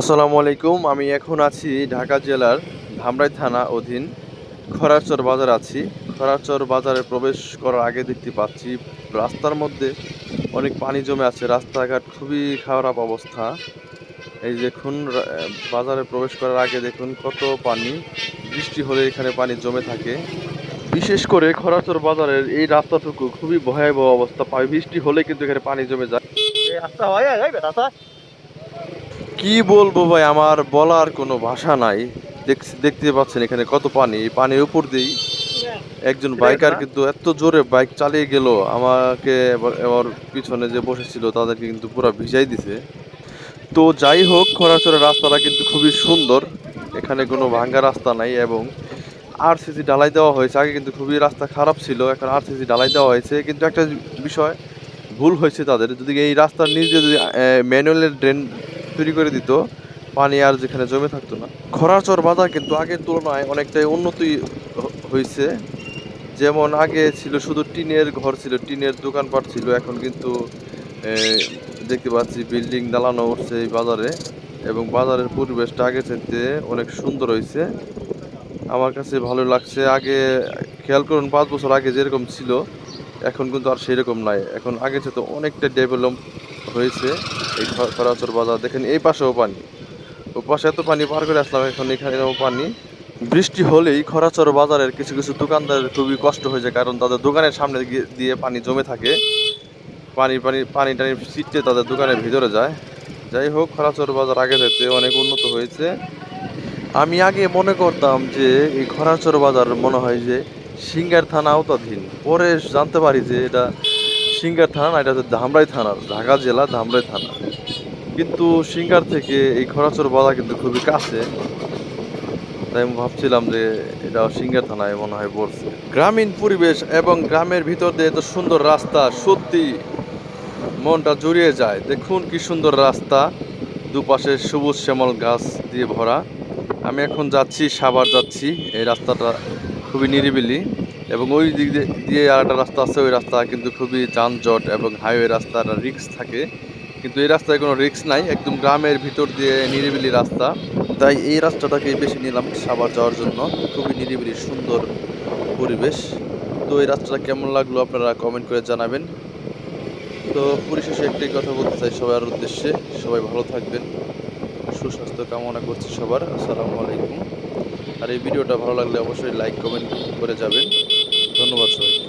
আসসালামু আলাইকুম, আমি এখন আছি ঢাকা জেলার ধামরাই থানা অধীন খরাচর বাজার আছি। খরাচর বাজারে প্রবেশ করার আগে দেখতে পাচ্ছি, রাস্তার মধ্যে অনেক পানি জমে আছে। রাস্তাঘাট খুবই খারাপ অবস্থা। এই দেখুন বাজারে প্রবেশ করার আগে দেখুন কত পানি, বৃষ্টি হলে এখানে পানি জমে থাকে। বিশেষ করে খরাচর বাজারের এই রাস্তাটুকু খুবই ভয়াবহ অবস্থা। পায় বৃষ্টি হলে কিন্তু এখানে পানি জমে যায়। রাস্তা হয় কি বলব ভাই, আমার বলার কোনো ভাষা নাই। দেখতে পাচ্ছেন এখানে কত পানি। পানির উপর দিয়েই একজন বাইকার কিন্তু এত জোরে বাইক চালিয়ে গেল। আমাকে এবার পিছনে যে বসেছিল, তাদেরকে কিন্তু পুরো ভিজাই দিছে। তো যাই হোক খরাচরের রাস্তাটা কিন্তু খুবই সুন্দর। এখানে কোনো ভাঙ্গা রাস্তা নাই এবং আর আরসিসি ঢালাই দেওয়া হয়েছে। আগে কিন্তু খুবই রাস্তা খারাপ ছিল, এখন আর আরসিসি ঢালাই দেওয়া হয়েছে। কিন্তু একটা বিষয় ভুল হয়েছে তাদের। যদি এই রাস্তার দিয়ে যদি ম্যানুয়ালের ড্রেন তৈরি করে দিত। পানি আর যেখানে জমে থাকতো না। খরাচর বাজার কিন্তু আগের তুলনায় অনেকটাই উন্নতি হয়েছে যেমন আগে ছিল শুধু টিনের ঘর ছিল, টিনের দোকানপাট ছিল, এখন কিন্তু দেখতে পাচ্ছি বিল্ডিং দালানো উঠছে এই বাজারে এবং বাজারের পরিবেশটা আগে চাইতে অনেক সুন্দর হয়েছে আমার কাছে ভালো লাগছে। আগে খেয়াল করুন, পাঁচ বছর আগে যেরকম ছিল, এখন কিন্তু আর সেরকম নাই। এখন আগে তো অনেকটা ডেভেলপ হয়েছে, এই খরাচর বাজার। দেখেন, এই পাশেও পানি। ও পাশে এত পানি পার করে আসলাম, এখন এখানেও পানি। বৃষ্টি হলেই খরাচর বাজারের কিছু কিছু দোকানদারের খুবই কষ্ট হয়ে যায় কারণ তাদের দোকানের সামনে দিয়ে পানি জমে থাকে। পানি পানি পানি টানি ছিটতে তাদের দোকানের ভিতরে যায়। যাই হোক, খরাচর বাজার আগে যেতে অনেক উন্নত হয়েছে। আমি আগে মনে করতাম যে, এই খরাচর বাজার মনে হয় যে, সিঙ্গার থানা আওতাধীন। পরে জানতে পারি যে, এটা সিঙ্গার থানা না এটা হচ্ছে ধামরাই থানার ঢাকা জেলা ধামরাই থানা। কিন্তু সিঙ্গার থেকে এই খরাচর বাজার কিন্তু খুবই কাছে। তাই আমি ভাবছিলাম যে এটা সিঙ্গার থানায় মনে হয় পড়ছে। গ্রামীণ পরিবেশ এবং গ্রামের ভিতর দিয়ে এত সুন্দর রাস্তা, সত্যি মনটা জুড়িয়ে যায়। দেখুন কি সুন্দর রাস্তা, দুপাশে সবুজ শ্যামল গাছ দিয়ে ভরা। আমি এখন যাচ্ছি, সাভার যাচ্ছি। এই রাস্তাটা খুবই নিরিবিলি। এবং ওই দিক দিয়ে- আর একটা রাস্তা আছে, ওই রাস্তা কিন্তু খুবই যানজট এবং হাইওয়ে রাস্তার রিক্স থাকে। কিন্তু এই রাস্তায় কোনো রিক্স নাই, একদম গ্রামের ভিতর দিয়ে নিরিবিলি রাস্তা। তাই এই রাস্তাটাকে বেশি নিলাম সাবার যাওয়ার জন্য। খুবই নিরিবিলি, সুন্দর পরিবেশ। তো এই রাস্তাটা কেমন লাগল আপনারা কমেন্ট করে জানাবেন। তো পরিশেষে একটাই কথা বলতে চাই সবার উদ্দেশ্যে। সবাই ভালো থাকবেন, সুস্বাস্থ্য কামনা করছি সবার। আসসালামু আলাইকুম। আর এই ভিডিওটা ভালো লাগলে অবশ্যই লাইক কমেন্ট করে যাবেন। ধন্যবাদ সবাইকে।